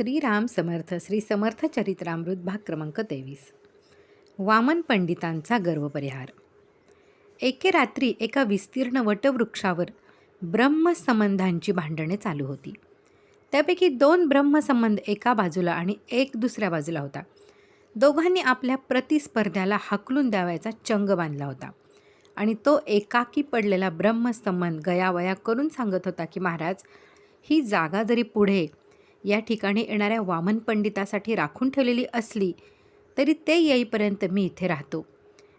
श्रीराम समर्थ श्री समर्थ चरित्रामृत भाग क्रमांक तेवीस. वामन पंडितांचा गर्वपरिहार. एके रात्री एका विस्तीर्ण वटवृक्षावर ब्रह्मसंबंधांची भांडणे चालू होती. त्यापैकी दोन ब्रह्मसंबंध एका बाजूला आणि एक दुसऱ्या बाजूला होता. दोघांनी आपल्या प्रतिस्पर्ध्याला हाकलून द्यावायचा चंग बांधला होता आणि तो एकाकी पडलेला ब्रह्मसंबंध गयावया करून सांगत होता की महाराज ही जागा जरी पुढे या ठिकाणी येणाऱ्या वामन पंडितासाठी राखून ठेवलेली असली तरी ते येईपर्यंत मी इथे राहतो.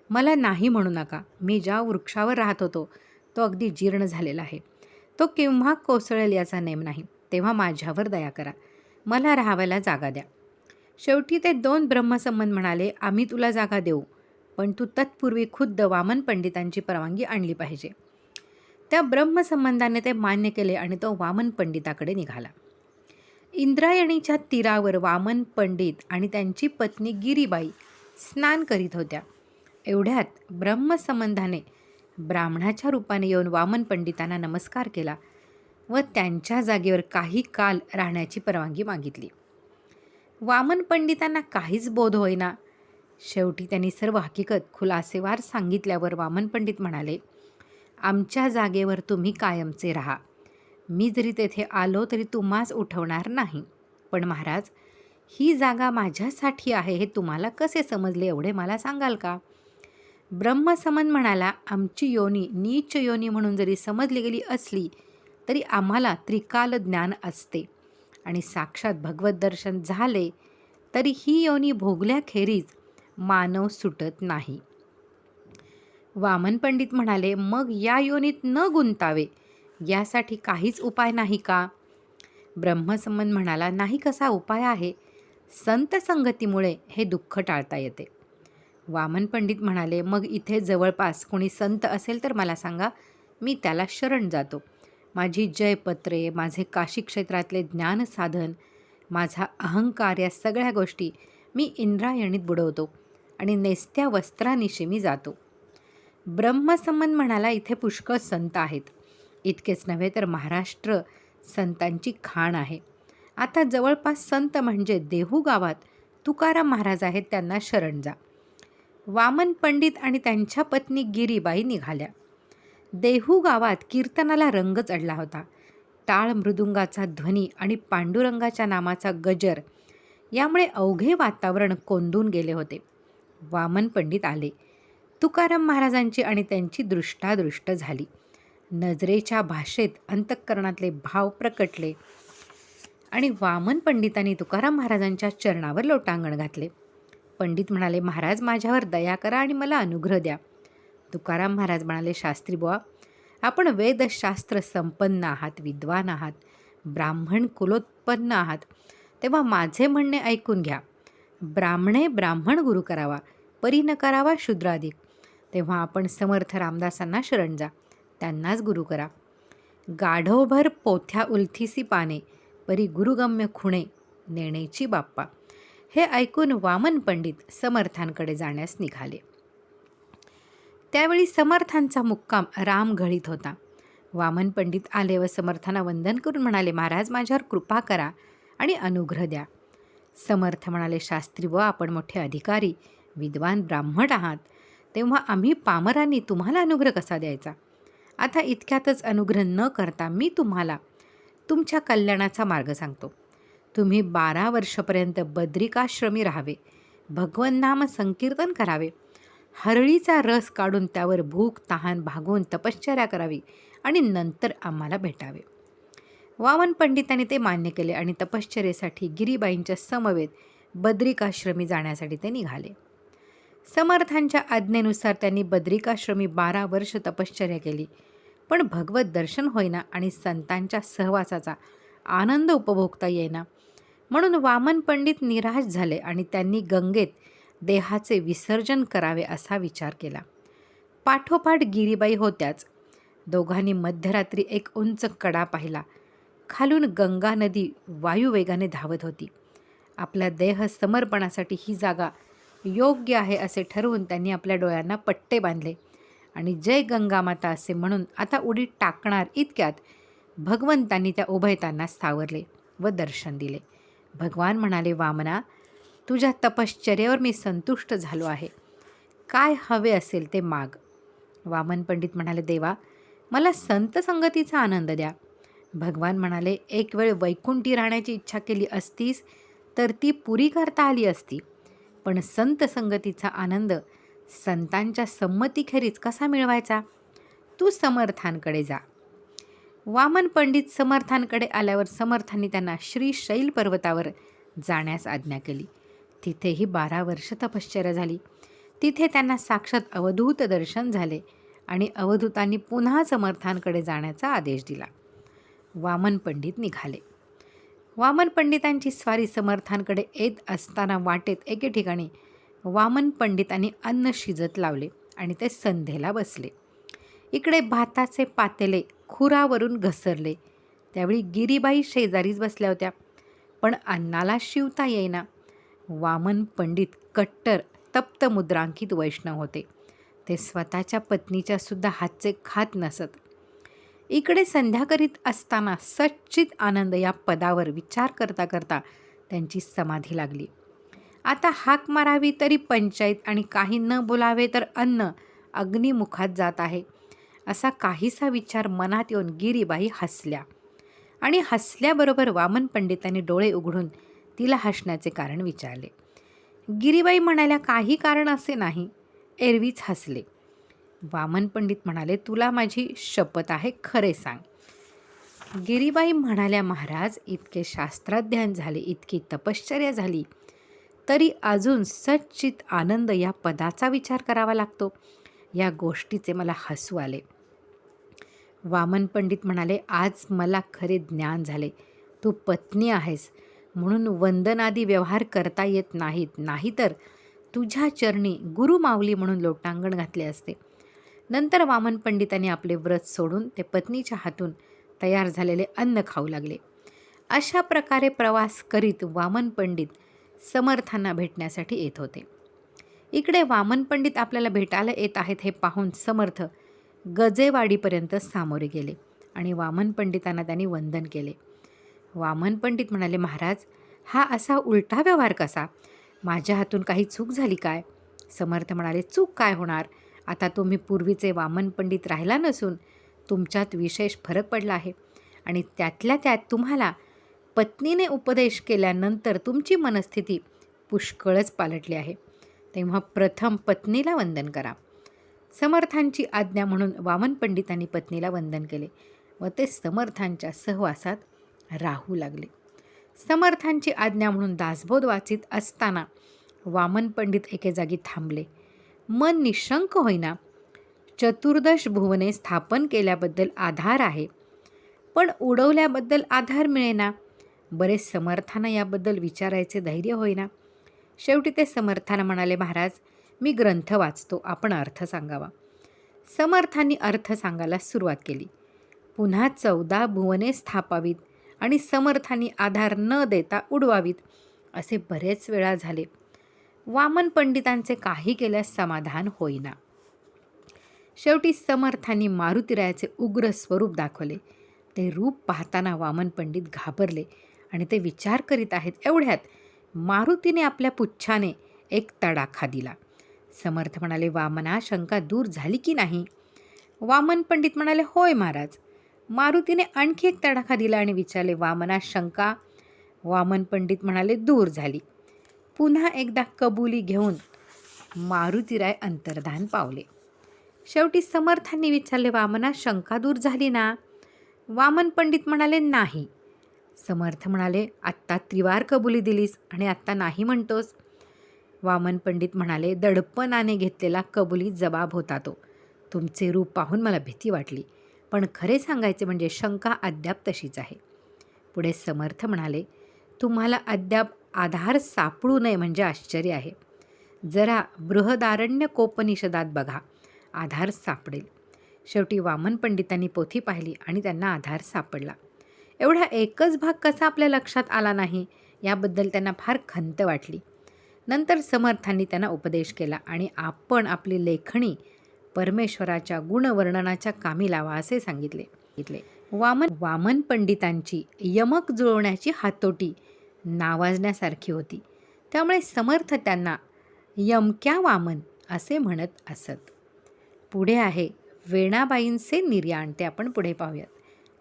मला नाही म्हणू नका. मी ज्या वृक्षावर राहत होतो तो अगदी जीर्ण झालेला आहे. तो केव्हा कोसळेल याचा नेम नाही. तेव्हा माझ्यावर दया करा. मला राहावायला जागा द्या. शेवटी ते दोन ब्रह्मसंबंध म्हणाले आम्ही तुला जागा देऊ पण तू तत्पूर्वी खुद्द वामन पंडितांची परवानगी आणली पाहिजे. त्या ब्रह्मसंबंधाने ते मान्य केले आणि तो वामन पंडिताकडे निघाला. इंद्रायणीच्या तीरावर वामन पंडित आणि त्यांची पत्नी गिरीबाई स्नान करीत होत्या. एवढ्यात ब्रह्मसंबंधाने ब्राह्मणाच्या रूपाने येऊन वामन पंडितांना नमस्कार केला व त्यांच्या जागेवर काही काल राहण्याची परवानगी मागितली. वामन पंडितांना काहीच बोध होईना. शेवटी त्यांनी सर्व हकीकत खुलासेवार सांगितल्यावर वामन पंडित म्हणाले आमच्या जागेवर तुम्ही कायमचे राहा. मी जरी तेथे आलो तरी तुम्हास उठवणार नाही. पण महाराज ही जागा माझ्यासाठी आहे हे तुम्हाला कसे समजले एवढे मला सांगाल का? ब्रह्मसमन म्हणाला आमची योनी नीच योनी म्हणून जरी समजली गेली असली तरी आम्हाला त्रिकाल ज्ञान असते. आणि साक्षात भगवत दर्शन झाले तरी ही योनी भोगल्याखेरीज मानव सुटत नाही. वामन पंडित म्हणाले मग या योनीत न गुंतावे. यासाठी काहीच उपाय नाही का? ब्रह्मसंबंध म्हणाला नाही कसा उपाय आहे? संत संगतीमुळे हे दुःख टाळता येते. वामन पंडित म्हणाले मग इथे जवळपास कोणी संत असेल तर मला सांगा मी त्याला शरण जातो. माझी जयपत्रे माझे काशी क्षेत्रातले ज्ञानसाधन माझा अहंकार या सगळ्या गोष्टी मी इंद्रायणीत बुडवतो आणि नेस्त्या वस्त्रानिशी मी जातो. ब्रह्मसंबंध म्हणाला इथे पुष्कळ संत आहेत. इतकेच नव्हे तर महाराष्ट्र संतांची खाण आहे. आता जवळपास संत म्हणजे देहू गावात तुकाराम महाराज आहेत त्यांना शरण जा. वामन पंडित आणि त्यांच्या पत्नी गिरीबाई निघाल्या. देहू गावात कीर्तनाला रंग चढला होता. टाळ मृदुंगाचा ध्वनी आणि पांडुरंगाच्या नामाचा गजर यामुळे अवघे वातावरण कोंदून गेले होते. वामन पंडित आले. तुकाराम महाराजांची आणि त्यांची दृष्टादृष्ट झाली. नजरेच्या भाषेत अंतःकरणातले भाव प्रकटले आणि वामन पंडितांनी तुकाराम महाराजांच्या चरणावर लोटांगण घातले. पंडित म्हणाले महाराज माझ्यावर दया करा आणि मला अनुग्रह द्या. तुकाराम महाराज म्हणाले शास्त्री बुवा आपण वेदशास्त्र संपन्न आहात विद्वान आहात ब्राह्मण कुलोत्पन्न आहात तेव्हा माझे म्हणणे ऐकून घ्या. ब्राह्मणे ब्राह्मण गुरु करावा परी न करावा शूद्राधिक. तेव्हा आपण समर्थ रामदासांना शरण जा. त्यांनाच गुरु करा. गाढवभर पोथ्या उलथीसी पाने परी गुरुगम्य खुणे नेणेची बाप्पा. हे ऐकून वामन पंडित समर्थांकडे जाण्यास निघाले. त्यावेळी समर्थांचा मुक्काम राम घळीत होता. वामन पंडित आले व समर्थांना वंदन करून म्हणाले महाराज माझ्यावर कृपा करा आणि अनुग्रह द्या. समर्थ म्हणाले शास्त्री व आपण मोठे अधिकारी विद्वान ब्राह्मण आहात. तेव्हा आम्ही पामरांनी तुम्हाला अनुग्रह कसा द्यायचा? आता इतक्यातच अनुग्रह न करता मी तुम्हाला तुमच्या कल्याणाचा मार्ग सांगतो. तुम्ही बारा वर्षपर्यंत बद्रिकाश्रमी राहावे. भगवन्नाम संकीर्तन करावे. हरळीचा रस काढून त्यावर भूक तहान भागवून तपश्चर्या करावी आणि नंतर आम्हाला भेटावे. वामन पंडितांनी ते मान्य केले आणि तपश्चर्येसाठी गिरीबाईंच्या समवेत बद्रिकाश्रमी जाण्यासाठी ते निघाले. समर्थांच्या आज्ञेनुसार त्यांनी बद्रिकाश्रमी बारा वर्ष तपश्चर्या केली. पण भगवत दर्शन होईना आणि संतांच्या सहवासाचा आनंद उपभोगता येईना. म्हणून वामन पंडित निराश झाले आणि त्यांनी गंगेत देहाचे विसर्जन करावे असा विचार केला. पाठोपाठ गिरीबाई होत्याच. दोघांनी मध्यरात्री एक उंच कडा पाहिला. खालून गंगा नदी वायुवेगाने धावत होती. आपला देह समर्पणासाठी ही जागा योग्य आहे असे ठरवून त्यांनी आपल्या डोळ्यांना पट्टे बांधले. आणि जय गंगामाता असे म्हणून आता उडी टाकणार इतक्यात भगवंतांनी त्या उभयतांना सावरले व दर्शन दिले. भगवान म्हणाले वामना तुझ्या तपश्चर्यावर मी संतुष्ट झालो आहे. काय हवे असेल ते माग. वामन पंडित म्हणाले देवा मला संत संगतीचा आनंद द्या. भगवान म्हणाले एक वेळ वैकुंठी राहण्याची इच्छा केली असतीस तर ती पुरी करता आली असती. पण संत संगतीचा आनंद संतांच्या संमतीखेरीज कसा मिळवायचा? तू समर्थांकडे जा. वामन पंडित समर्थांकडे आल्यावर समर्थांनी त्यांना श्री शैल पर्वतावर जाण्यास आज्ञा केली. तिथेही बारा वर्ष तपश्चर्या झाली. तिथे त्यांना साक्षात अवधूत दर्शन झाले आणि अवधूतांनी पुन्हा समर्थांकडे जाण्याचा आदेश दिला. वामन पंडित निघाले. वामन पंडितांची स्वारी समर्थांकडे येत असताना वाटेत एके ठिकाणी वामन पंडितांनी अन्न शिजत लावले आणि ते संध्येला बसले. इकडे भाताचे पातेले खुरावरून घसरले. त्यावेळी गिरीबाई शेजारीच बसल्या होत्या. पण अन्नाला शिवता येईना. वामन पंडित कट्टर तप्त मुद्रांकित वैष्णव होते. ते स्वतःच्या पत्नीच्या सुद्धा हातचे खात नसत. इकडे संध्या करीत असताना सच्चित आनंद या पदावर विचार करता करता त्यांची समाधी लागली. आता हाक मारावी तरी पंचायत आणि काही न बोलावे तर अन्न अग्निमुखात जात आहे. असा काहीसा विचार मनात येऊन गिरीबाई हसल्या. आणि हसल्याबरोबर वामन पंडितांनी डोळे उघडून तिला हसण्याचे कारण विचारले. गिरीबाई म्हणाल्या काही कारण असे नाही. एरवीच हसले. वामन पंडित म्हणाले तुला माझी शपथ आहे खरे सांग. गिरीबाई म्हणाल्या महाराज इतके शास्त्राध्ययन झाले इतकी तपश्चर्या झाली तरी अजून सच्चित आनंद या पदाचा विचार करावा लागतो. या गोष्टीचे मला हसू आले. वामन पंडित म्हणाले आज मला खरे ज्ञान झाले. तू पत्नी आहेस. म्हणून वंदनादी व्यवहार करता येत नाहीत. नाहीतर तुझ्या चरणी गुरुमावली म्हणून लोटांगण घातले असते. नंतर वामन पंडितांनी आपले व्रत सोडून ते पत्नीच्या हातून तयार झालेले अन्न खाऊ लागले. अशा प्रकारे प्रवास करीत वामन पंडित समर्थांना भेटण्यासाठी येत होते. इकडे वामन पंडित आपल्याला भेटायला येत आहेत हे पाहून समर्थ गजेवाडीपर्यंत सामोरे गेले आणि वामन पंडितांना त्यांनी वंदन केले. वामन पंडित म्हणाले महाराज हा असा उलटा व्यवहार कसा? माझ्या हातून काही चूक झाली काय? समर्थ म्हणाले चूक काय होणार? आता तुम्ही पूर्वीचे वामन पंडित राहिला नसून तुमच्यात विशेष फरक पडला आहे आणि त्यातल्या त्यात तुम्हाला पत्नीने उपदेश केल्यानंतर तुमची मनस्थिती पुष्कळच पालटली आहे. तेव्हा प्रथम पत्नीला वंदन करा. समर्थांची आज्ञा म्हणून वामन पंडितांनी पत्नीला वंदन केले व ते समर्थांच्या सहवासात राहू लागले. समर्थांची आज्ञा म्हणून दासबोध वाचित असताना वामन पंडित एके जागी थांबले. मन निशंक होईना चतुर्दश भुवने स्थापन केल्याबद्दल आधार आहे. पण उडवल्याबद्दल आधार मिळेना. बरेच समर्थांना याबद्दल विचारायचे धैर्य होईना. शेवटी ते समर्थांना म्हणाले महाराज मी ग्रंथ वाचतो आपण अर्थ सांगावा. समर्थांनी अर्थ सांगायला सुरुवात केली. पुन्हा चौदा भुवने स्थापावीत आणि समर्थांनी आधार न देता उडवावीत असे बरेच वेळा झाले. वामन पंडितांचे काही केल्यास समाधान होईना. शेवटी समर्थांनी मारुतीरायाचे उग्र स्वरूप दाखवले. ते रूप पाहताना वामन पंडित घाबरले. आणि ते विचार करीत आहेत एवढ्यात मारुतीने आपल्या पुच्छाने एक तडाखा दिला. समर्थ म्हणाले वामना शंका दूर झाली की नाही? वामन पंडित म्हणाले होय महाराज. मारुतीने आणखी एक तडाखा दिला आणि विचारले वामना शंका? वामन पंडित म्हणाले दूर झाली. पुन्हा एकदा कबुली घेऊन मारुतीराय अंतर्धान पावले. शेवटी समर्थांनी विचारले वामना शंका दूर झाली ना? वामन पंडित म्हणाले नाही. समर्थ म्हणाले आत्ता त्रिवार कबुली दिलीस आणि आत्ता नाही म्हणतोस. वामन पंडित म्हणाले दडपणाने घेतलेला कबुली जबाब होता तो. तुमचे रूप पाहून मला भीती वाटली. पण खरे सांगायचे म्हणजे शंका अद्याप तशीच आहे. पुढे समर्थ म्हणाले तुम्हाला अद्याप आधार सापडू नये म्हणजे आश्चर्य आहे. जरा बृहदारण्य कोपनिषदात बघा. आधार सापडेल. शेवटी वामन पंडितांनी पोथी पाहिली आणि त्यांना आधार सापडला. एवढा एकच भाग कसा आपल्या लक्षात आला नाही याबद्दल त्यांना फार खंत वाटली. नंतर समर्थांनी त्यांना उपदेश केला आणि आपण आपली लेखणी परमेश्वराच्या गुणवर्णनाच्या कामी लावा असे सांगितले. सांगितले. वामन वामन पंडितांची यमक जुळवण्याची हातोटी नावाजण्यासारखी होती. त्यामुळे समर्थ त्यांना यमक्या वामन असे म्हणत असत. पुढे आहे वेणाबाईंचे निर्याण ते आपण पुढे पाहूयात.